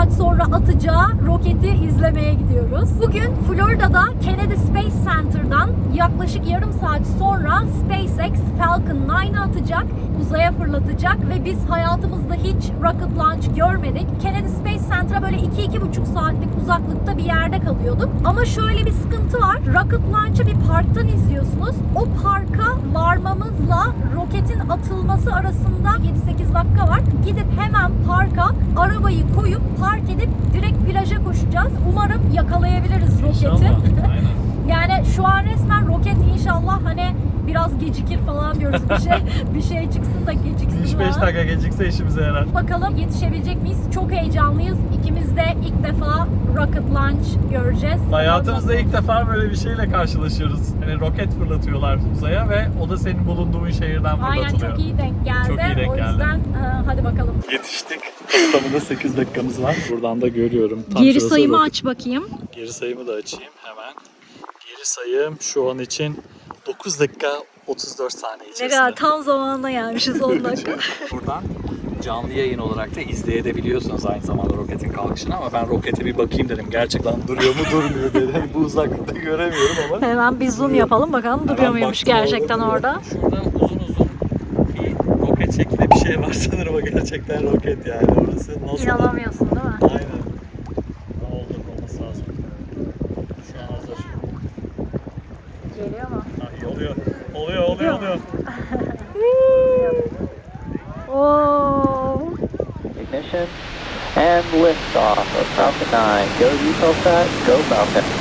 saat sonra atacağı roketi izlemeye gidiyoruz. Bugün Florida'da Kennedy Space Center'dan yaklaşık yarım saat sonra SpaceX Falcon 9'ı atacak, uzaya fırlatacak ve biz hayatımızda hiç rocket launch görmedik. Kennedy Space Center'a böyle 2-2,5 saatlik uzaklıkta bir yerde kalıyorduk. Ama şöyle bir sıkıntı var. Rocket launch'ı bir parktan izliyorsunuz. O parka varmamızla roketin atılması arasında 7-8 dakika var. Gidip Umarım yakalayabiliriz roketi. Aynen. Yani şu an resmen roket inşallah hani biraz gecikir falan diyoruz bir şey bir şey çıksın da geciksin 3-5 falan. dakika gecikse işimize yarar. Bakalım yetişebilecek miyiz? Çok heyecanlıyız. İkimiz de ilk defa rocket launch göreceğiz. Hayatımızda ilk defa böyle bir şeyle karşılaşıyoruz. Hani roket fırlatıyorlar uzaya ve o da senin bulunduğun şehirden Aynen fırlatılıyor. çok iyi denk geldi. Çok iyi denk o geldi. yüzden e, hadi bakalım. Yetiştik. Tamında 8 dakikamız var. Buradan da görüyorum. Tam Geri sayımı aç bakayım. Geri sayımı da açayım hemen. Geri sayım şu an için 9 dakika 34 saniye Ne içerisinde. kadar tam zamanında gelmişiz 10 dakika. Buradan canlı yayın olarak da izleyebiliyorsunuz aynı zamanda roketin kalkışını ama ben rokete bir bakayım dedim. Gerçekten duruyor mu durmuyor dedim. Hani bu uzaklıkta göremiyorum ama. Hemen bir zoom yapalım bakalım duruyor Hemen muymuş gerçekten orada. Şurada uzun uzun bir roket şeklinde bir şey var sanırım o gerçekten roket yani orası. Nasıl? İnanamıyorsun değil mi? Aynen. Ne oldu olması lazım. Şu an hazır. Geliyor mu? Ha, iyi oluyor. Oluyor oluyor oluyor. Oo. Ignition and liftoff of Falcon 9. Go Eutelsat, go Falcon.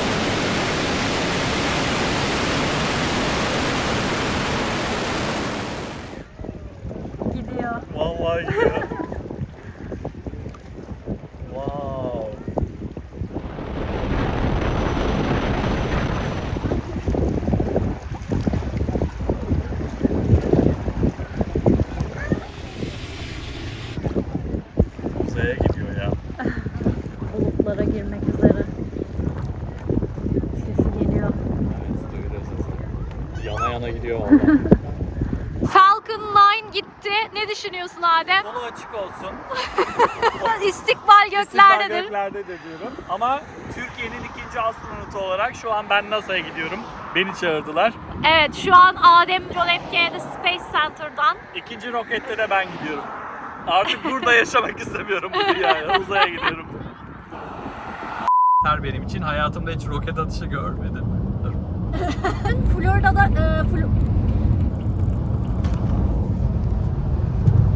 Vallahi gidiyor. wow. Uzaya gidiyor ya. Bulutlara girmek üzere. Sesi geliyor. Evet, duyuyoruz. Yana yana gidiyor valla. Falcon 9 gitti. Ne düşünüyorsun Adem? Konu açık olsun. İstikbal göklerdedir. göklerde de diyorum. Ama Türkiye'nin ikinci astronotu olarak şu an ben NASA'ya gidiyorum. Beni çağırdılar. Evet şu an Adem John F. Kennedy Space Center'dan İkinci rokette de ben gidiyorum. Artık burada yaşamak istemiyorum bu dünyaya. Uzaya gidiyorum. Her benim için hayatımda hiç roket atışı görmedim. Dur. Florida'da e, Fl-